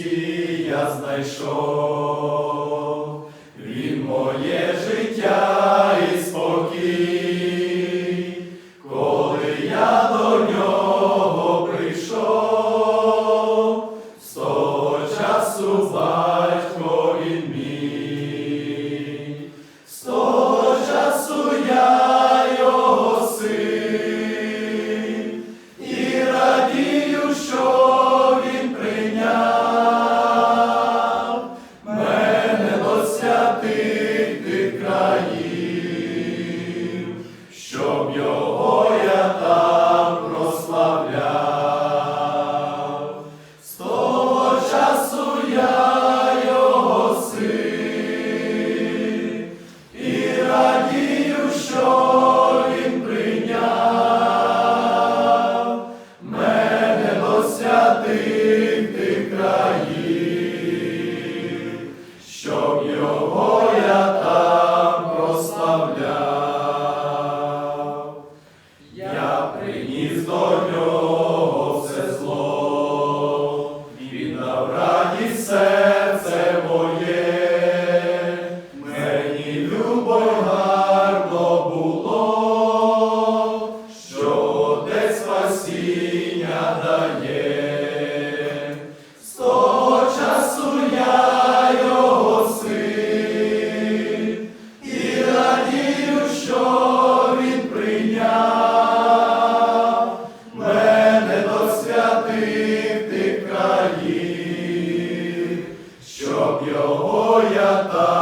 Христі я знайшов, Він моє життя і спокій, коли я до нього прийшов, з того часу. його я там прославляв, я приніс до нього все зло, він дав радість серце моє, мені любов. Його я так.